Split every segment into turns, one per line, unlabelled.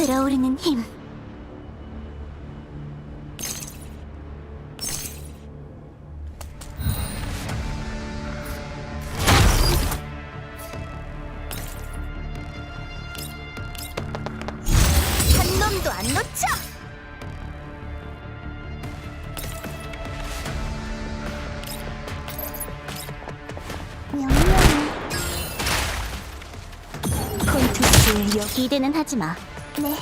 끓어오르는 힘. 한 놈도 안 놓쳐! 명령. 콘투스의 여 기대는 하지 마. 네.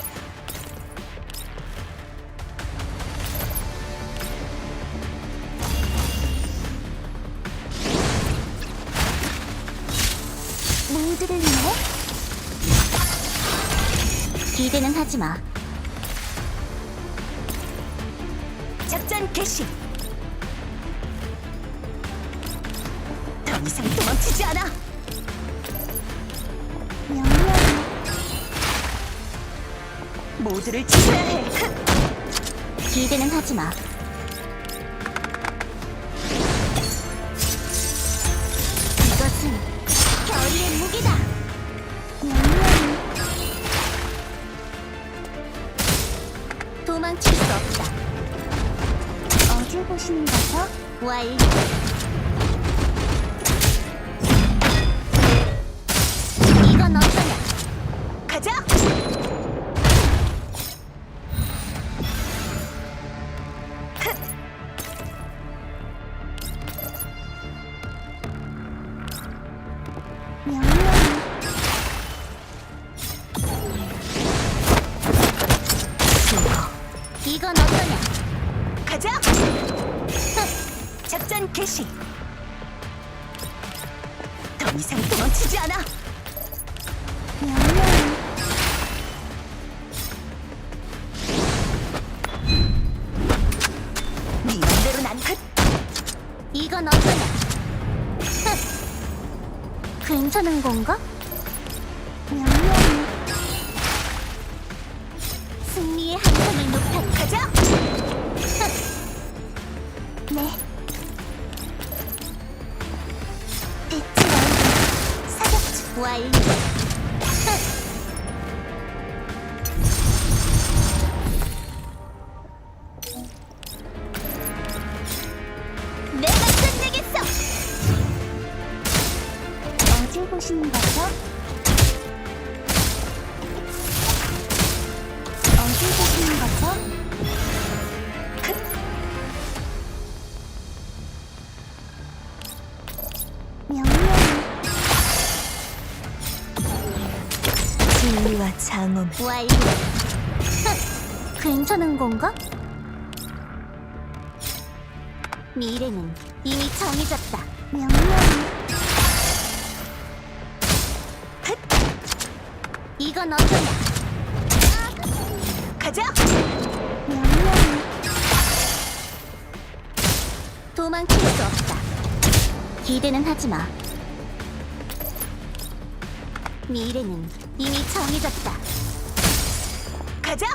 모두를 위해 기대는 하지 마. 작전 개시. 더 이상 도망치지 않아. 모두를 지켜야 해. 기대는 하지 마. 이건 어떠냐? 가자. 작전 개시. 더 이상 도망치지 않아. 명령. 네 맘대로는 안 돼. 이건 어떠냐? 괜찮은 건가? 완료. 내가 끝내겠어. 어딜 보시는 거죠?
와 장엄
완료. 괜찮은 건가? 미래는 이미 정해졌다. 명령. 이건 어떠냐? 가자. 명령. 도망칠 수 없다. 기대는 하지 마. 미래는 이미 정해졌다. 가자.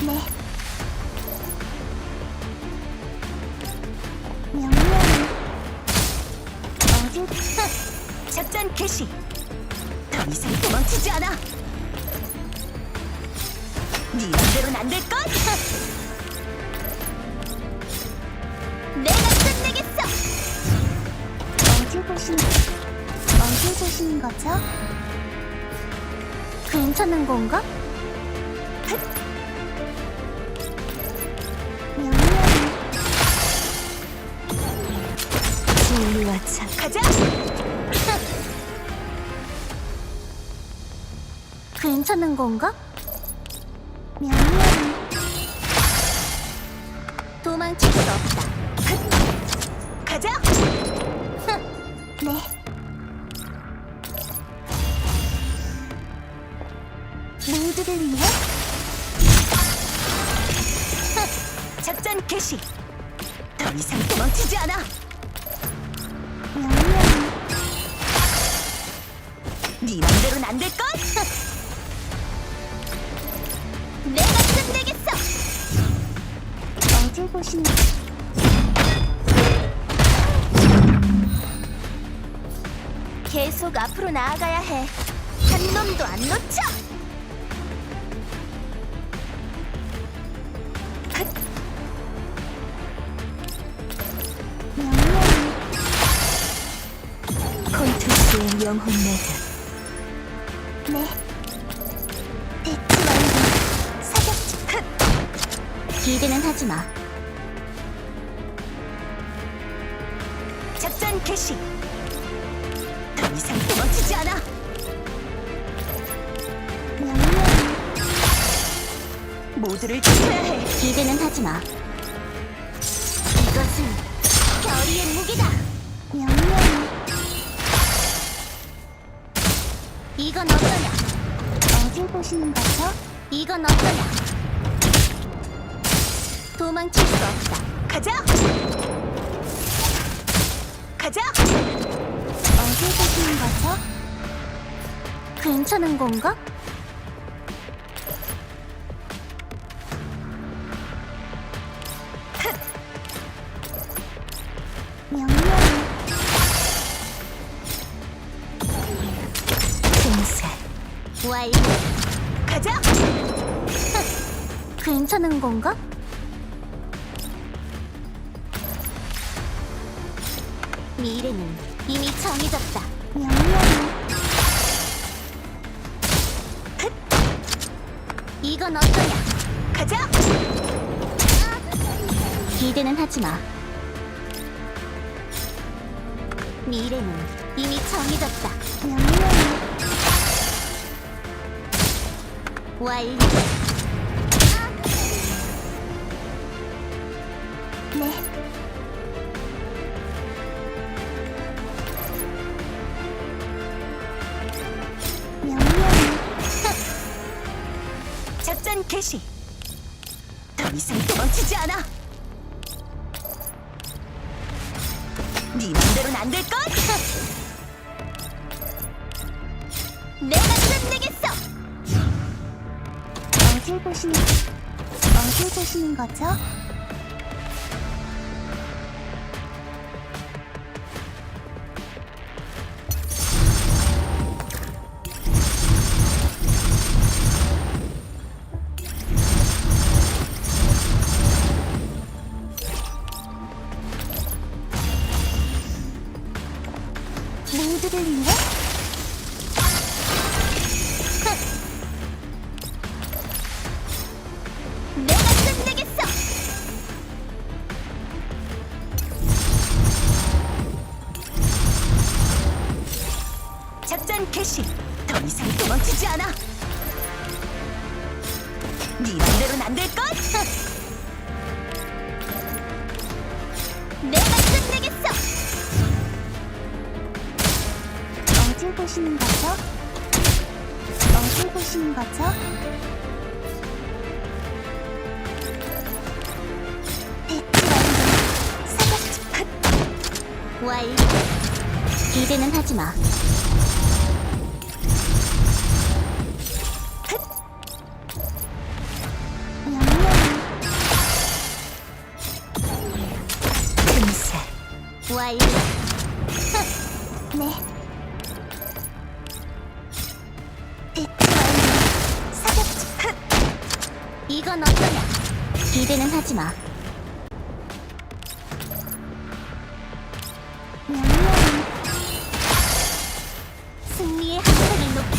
네. 명령. 어딜? 작전 개시. 더 이상 도망치지 않아. 네 맘대로는 안될 걸. 보시는 거죠? 괜찮은 건가? 명령.
진리와 장
가자. 괜찮은 건가? 명령. 도망칠 수 없다. 가자. 네. 모두를 위해 작전 개시. 더 이상 도망치지 않아. 명령. 네 맘대로는 안 될 걸. 내가 끝내겠어. 어딜 보시는? 계속 앞으로 나아가야 해.
한한 놈도 안 놓쳐.
영혼 매듭
네. 대치 완료. 사격 끝.
기대는 하지 마.
작전 개시. 더 이상 도망치지 않아. 명령. 모두를 지켜야 해.
기대는 하지 마.
이것은 결의의 무기다.
이건 어떠냐?
어딜 보시는 거죠?
이건 어떠냐? 도망칠 수 없다.
가자. 가자.
어딜 보시는 거죠? 괜찮은 건가?
가자.
괜찮은 건가? 미래는 이미 정해졌다.
명령.
이건 어떠냐?
가자.
기대는 하지 마. 미래는 이미 정해졌다.
명령.
완료.
네. 명령. 작전 개시. 더 이상 도망치지 않아. 네 맘대로는 안 될 걸. 내가 끝내겠어. 어딜 보시는 어딜 보시는 거죠? 개시. 더 이상 도망치지 않아. 네 맘대로는 안될 걸. 내가 끝내겠어. 어딜 보시는 거죠? 어딜 보시는 거죠? 사격 끝.
완료. 기대는 하지 마.
완료. 네. 사격 끝.
이건 어떠냐? 기대는 하지 마.
승리의 한판을 높이.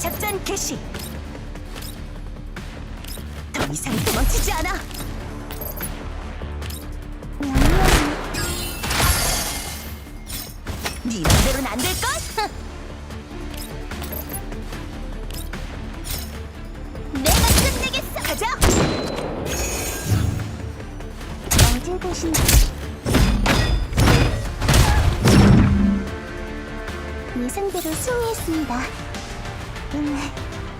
작전 개시. 더 이상 도망치지 않아. 네 맘대로는 안 될 걸. 내가 끝내겠어. 가자. 어딜 보시는? 예상대로 승리했습니다. 음,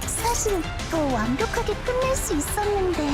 사실 더 완벽하게 끝낼 수 있었는데